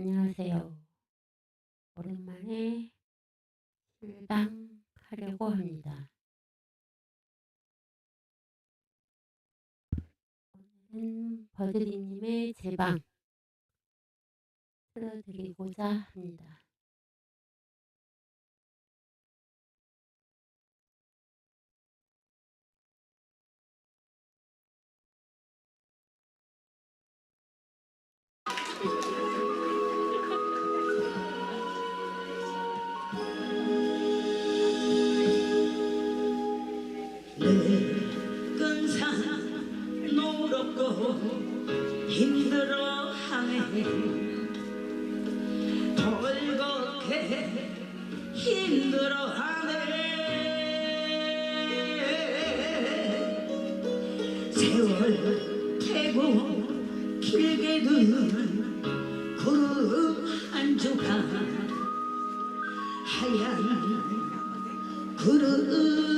안녕하세요. 오랜만에 실당 하려고 합니다. 오늘은 버드리님의 제방 틀어드리고자 합니다. 끈산 노롭고 힘들어하네 돌겁게 힘들어하네 세월 태고 길게 두는 구름 한 조각 하얀 구름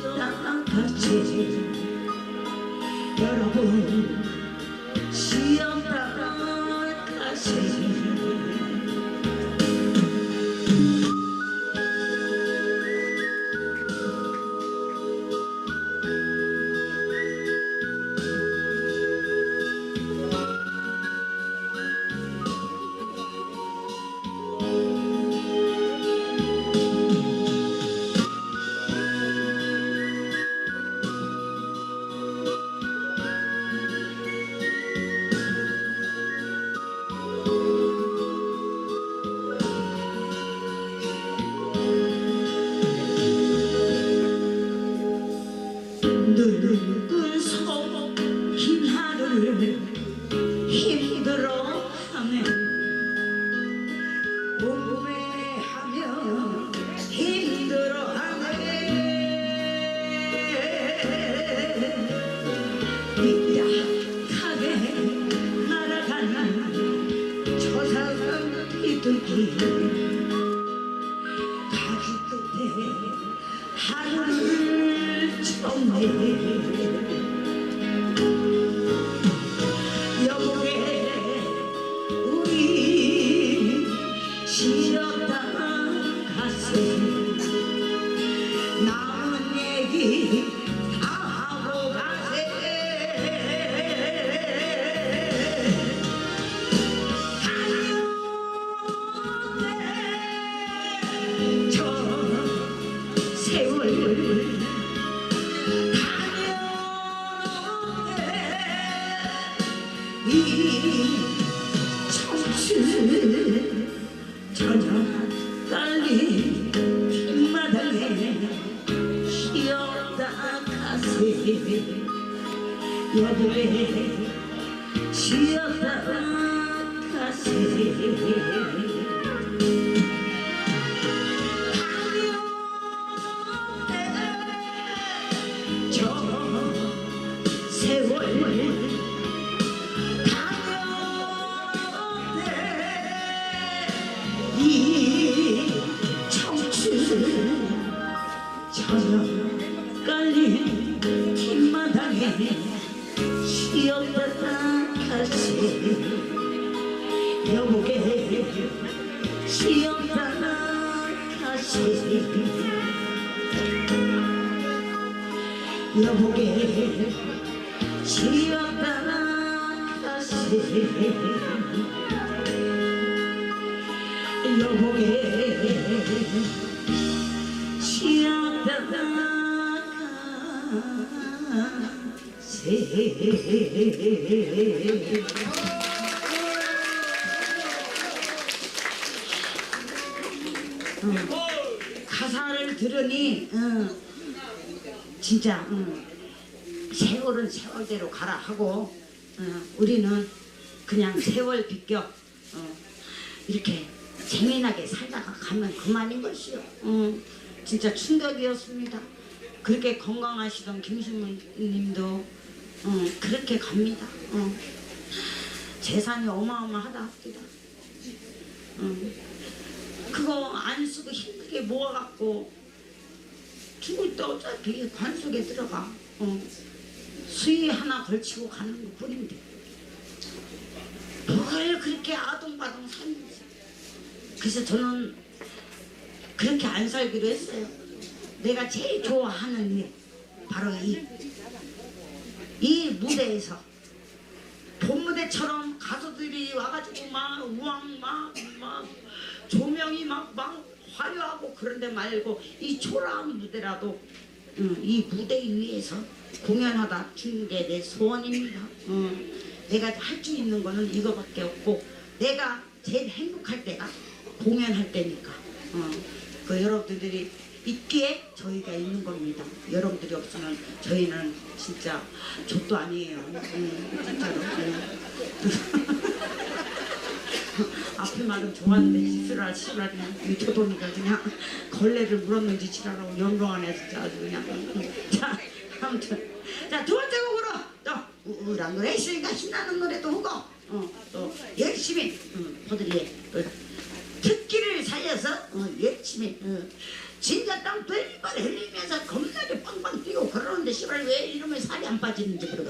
시험당 같이. 여러분 가지 끝에 하루를 청해 달리 뒷마당에 쉬었다 가세 여보게 쉬었다 가세 저 세월 가면에 이 청춘 저녁 깔린 뒷마당에 쉬었다 가시 여보게 지었다 다시 여보게 지었다 다시 어, 가사를 들으니 어. 진짜 어, 세월은 세월대로 가라 하고 어, 우리는 그냥 세월 비껴 어, 이렇게 재미나게 살다가 가면 그만인 것이요. 어, 진짜 충격이었습니다. 그렇게 건강하시던 김신무님도 어, 그렇게 갑니다. 어. 재산이 어마어마하다 합니다. 어. 그거 안 쓰고 힘들게 모아갖고 때 어차피 관 속에 들어가. 어. 수위 하나 걸치고 가는 것 뿐인데 뭘 그렇게 아동바동 사는지 그래서 저는 그렇게 안 살기로 했어요. 내가 제일 좋아하는 일 바로 이, 이 무대에서 본무대처럼 가수들이 와가지고 막 우왕 막, 막 조명이 막, 막 화려하고 그런 데 말고 이 초라한 무대라도 응, 이 무대 위에서 공연하다 주는 게 내 소원입니다. 응. 내가 할 수 있는 거는 이거밖에 없고 내가 제일 행복할 때가 공연할 때니까 어, 그 여러분들이 있기에 저희가 있는 겁니다. 여러분들이 없으면 저희는 진짜 족도 아니에요. 음, 진짜로. 음. 앞에 말은 좋았는데 시스라 그냥 미쳐보니까 그냥 걸레를 물었는지 지랄하고 연병하네 진짜 아주 그냥. 음. 자 아무튼 자 두 번째 곡으로 또 우울한 노래 있으니까 신나는 노래도 하고 어, 또 열심히 음, 보들이에 또 특기를 살려서 어, 열심히 어, 진짜 땀 벨발 흘리면서 겁나게 빵빵 뛰고 그러는데 씨발 왜 이러면 살이 안 빠지는지 모르겠